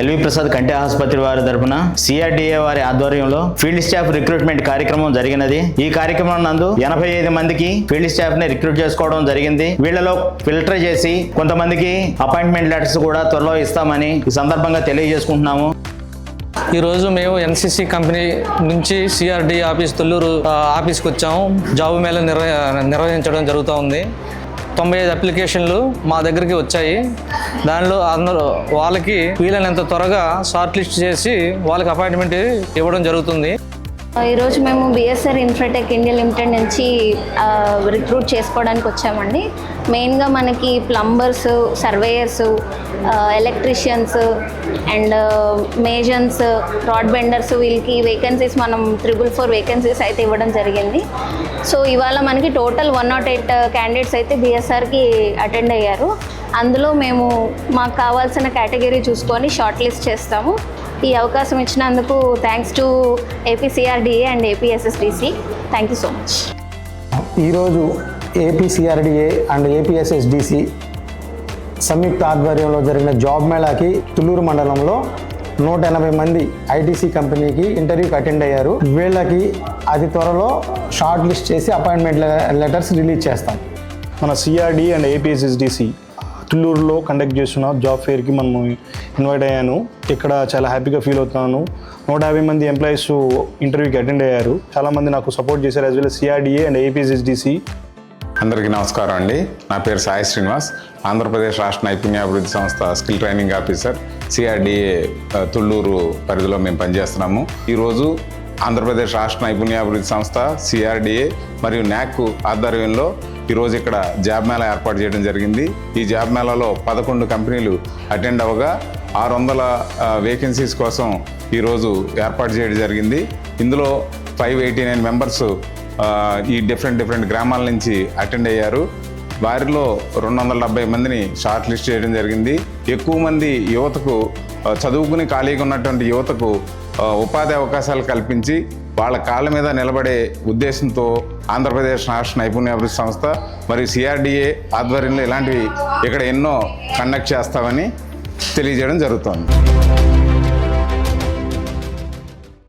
LV Prasad కంటి ఆసుపత్రి వారి తరపున సిఆర్డిఏ వారి ఆధ్వర్యంలో ఫీల్డ్ స్టాఫ్ రిక్రూట్మెంట్ కార్యక్రమం జరిగినది. ఈ కార్యక్రమం నందు ఎనభై ఐదు మందికి ఫీల్డ్ స్టాఫ్ని రిక్రూట్ చేసుకోవడం జరిగింది. వీళ్ళలో ఫిల్టర్ చేసి కొంతమందికి అపాయింట్మెంట్ లెటర్స్ కూడా త్వరలో ఇస్తామని ఈ సందర్భంగా తెలియజేసుకుంటున్నాము. ఈరోజు మేము ఎన్సీసీ కంపెనీ నుంచి సిఆర్డి ఆఫీస్ తొల్లూరు ఆఫీస్కి వచ్చాము. జాబ్ మేళ నిర్వ నిర్వహించడం జరుగుతూ ఉంది. తొంభై ఐదు అప్లికేషన్లు మా దగ్గరికి వచ్చాయి. దానిలో అందరూ వాళ్ళకి వీలైనంత త్వరగా షార్ట్ లిస్ట్ చేసి వాళ్ళకి అపాయింట్మెంట్ ఇవ్వడం జరుగుతుంది. ఈరోజు మేము బిఎస్ఆర్ ఇన్ఫ్రాటెక్ ఇండియా లిమిటెడ్ నుంచి రిక్రూట్ చేసుకోవడానికి వచ్చామండి. మెయిన్గా మనకి plumbers surveyors electricians and masons rod benders వీళ్ళకి వేకెన్సీస్ మనం త్రిబుల్ ఫోర్ వేకెన్సీస్ అయితే ఇవ్వడం జరిగింది. సో ఇవాళ మనకి total one not eight candidates అయితే బిఎస్ఆర్కి అటెండ్ అయ్యారు. అందులో మేము మాకు కావాల్సిన కేటగిరీ చూసుకొని షార్ట్ లిస్ట్ చేస్తాము. ఈ అవకాశం ఇచ్చినందుకు thanks to APCRDA and APSSDC thank you so much ఈరోజు ఏపీసీఆర్డీఏ అండ్ ఏపీఎస్ఎస్డిసి సంయుక్త ఆధ్వర్యంలో జరిగిన జాబ్ మేళాకి తుళ్ళూరు మండలంలో నూట ఎనభై మంది ఐటీసీ కంపెనీకి ఇంటర్వ్యూకి అటెండ్ అయ్యారు. వీళ్ళకి అతి త్వరలో షార్ట్ లిస్ట్ చేసి అపాయింట్మెంట్ లెటర్స్ రిలీజ్ చేస్తాం. మన సిఆర్డి అండ్ ఏపీఎస్ఎస్డిసి తుళ్ళూరులో కండక్ట్ చేస్తున్న జాబ్ ఫేర్కి మనము ఇన్వైట్ అయ్యాను. ఇక్కడ చాలా హ్యాపీగా ఫీల్ అవుతున్నాను. నూట యాభై మంది ఎంప్లాయీస్ ఇంటర్వ్యూకి అటెండ్ అయ్యారు. చాలామంది నాకు సపోర్ట్ చేశారు as well CRDA and APSSDC అందరికీ నమస్కారం అండి. నా పేరు సాయి శ్రీనివాస్. ఆంధ్రప్రదేశ్ రాష్ట్ర నైపుణ్యాభివృద్ధి సంస్థ skill training officer CRDA Tulluru పరిధిలో మేము పనిచేస్తున్నాము. ఈరోజు ఆంధ్రప్రదేశ్ రాష్ట్ర నైపుణ్యాభివృద్ధి సంస్థ సిఆర్డిఏ మరియు న్యాక్ ఆధ్వర్యంలో ఈరోజు ఇక్కడ జాబ్ మేళా ఏర్పాటు చేయడం జరిగింది. ఈ జాబ్ మేళాలో పదకొండు కంపెనీలు అటెండ్ అవ్వగా ఆరు వందల వేకెన్సీస్ కోసం ఈరోజు ఏర్పాటు చేయడం జరిగింది. ఇందులో ఫైవ్ ఎయిటీ నైన్ మెంబర్స్ ఈ డిఫరెంట్ డిఫరెంట్ గ్రామాల నుంచి అటెండ్ అయ్యారు. వారిలో రెండు వందల డెబ్బై మందిని షార్ట్ లిస్ట్ చేయడం జరిగింది. ఎక్కువ మంది యువతకు చదువుకుని ఖాళీగా ఉన్నటువంటి యువతకు ఉపాధి అవకాశాలు కల్పించి వాళ్ళ కాళ్ళ మీద నిలబడే ఉద్దేశంతో ఆంధ్రప్రదేశ్ రాష్ట్ర నైపుణ్యాభివృద్ధి సంస్థ మరియు సిఆర్డిఏ ఆధ్వర్యంలో ఇలాంటివి ఇక్కడ ఎన్నో కండక్ట్ చేస్తామని తెలియజేయడం జరుగుతోంది.